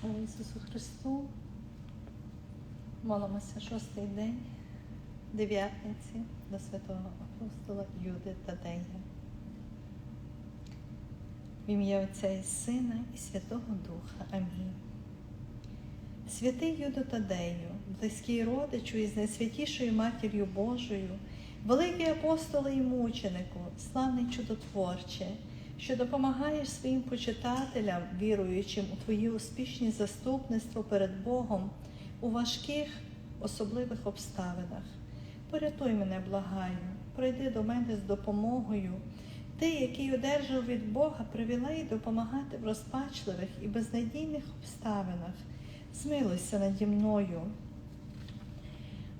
Слава Ісусу Христу. Молимося шостий день дев'ятниці до святого апостола Юди Тадея. В ім'я Отця і Сина і Святого Духа. Амінь. Святий Юдо Тадею, близький родичу із найсвятішою матір'ю Божою, великий апостоле і мученику, славний чудотворче, що допомагаєш своїм почитателям, віруючим у твої успішні заступництво перед Богом у важких особливих обставинах. Порятуй мене, благаю, прийди до мене з допомогою. Ти, який одержав від Бога привілей допомагати в розпачливих і безнадійних обставинах, змилуйся наді мною.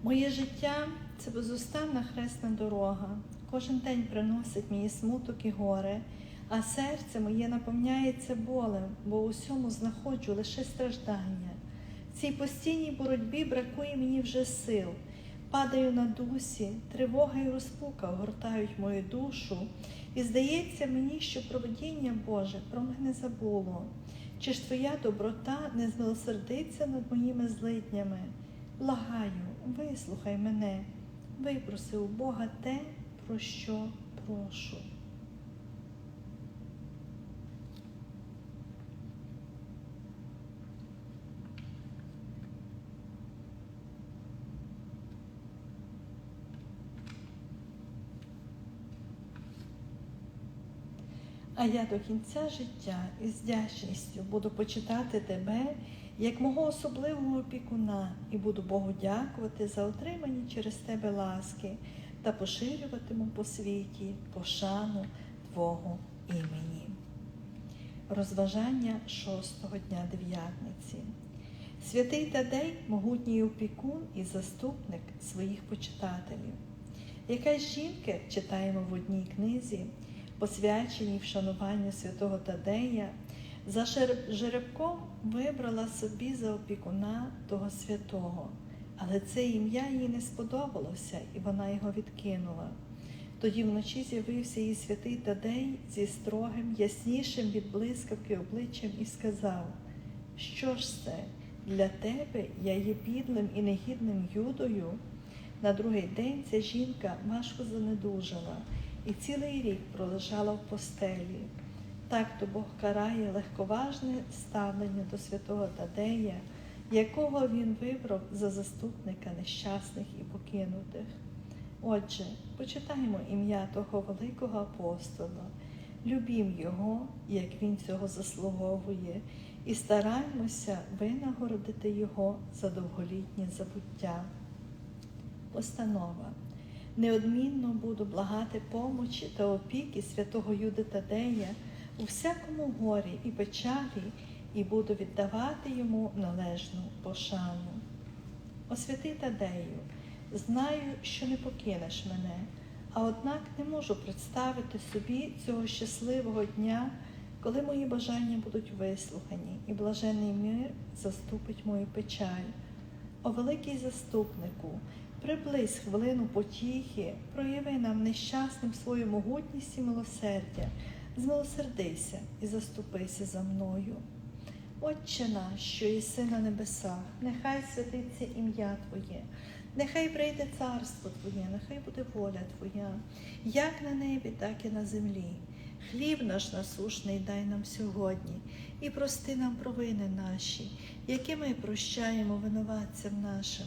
Моє життя це безустанна хресна дорога. Кожен день приносить мені смуток і горе, а серце моє наповняється болем, бо у всьому знаходжу лише страждання. В цій постійній боротьбі бракує мені вже сил. Падаю на дусі, тривога і розпука огортають мою душу, і здається мені, що проведіння Боже про мене забуло. Чи ж твоя доброта не змилосердиться над моїми злиднями? Благаю, вислухай мене, випроси у Бога те, про що прошу. А я до кінця життя із вдячністю буду почитати тебе як мого особливого опікуна і буду Богу дякувати за отримані через тебе ласки та поширюватиму по світі пошану Твого імені. Розважання шостого дня дев'ятниці. Святий Тадей, могутній опікун і заступник своїх почитателів. Якась жінка, читаємо в одній книзі, посвяченій вшануванню святого Тадея, за жеребком вибрала собі за опікуна того святого, але це ім'я їй не сподобалося, і вона його відкинула. Тоді вночі з'явився її святий Тадей зі строгим, яснішим від блискавки обличчям і сказав: Що ж це? Для тебе я є підлим і негідним юдою. На другий день ця жінка важко занедужала і цілий рік пролежала в постелі. Так то Бог карає легковажне ставлення до святого Тадея, якого він вибрав за заступника нещасних і покинутих. Отже, почитаємо ім'я того великого апостола, любім Його, як Він цього заслуговує, і стараймося винагородити Його за довголітнє забуття. Постанова. Неодмінно буду благати помочі та опіки святого Юди Тадея у всякому горі і печалі, і буду віддавати йому належну пошану. О Тадею, знаю, що не покинеш мене, а однак не можу представити собі цього щасливого дня, коли мої бажання будуть вислухані, і блажений мир заступить мою печаль. О великий заступнику, приблизь хвилину потіхи, прояви нам нещасним свою могутність і милосердя, змилосердися і заступися за мною. Отче наш, що єси на небесах, нехай святиться ім'я Твоє, нехай прийде царство Твоє, нехай буде воля Твоя, як на небі, так і на землі. Хліб наш насушний дай нам сьогодні і прости нам провини наші, які ми прощаємо винуватцям нашим,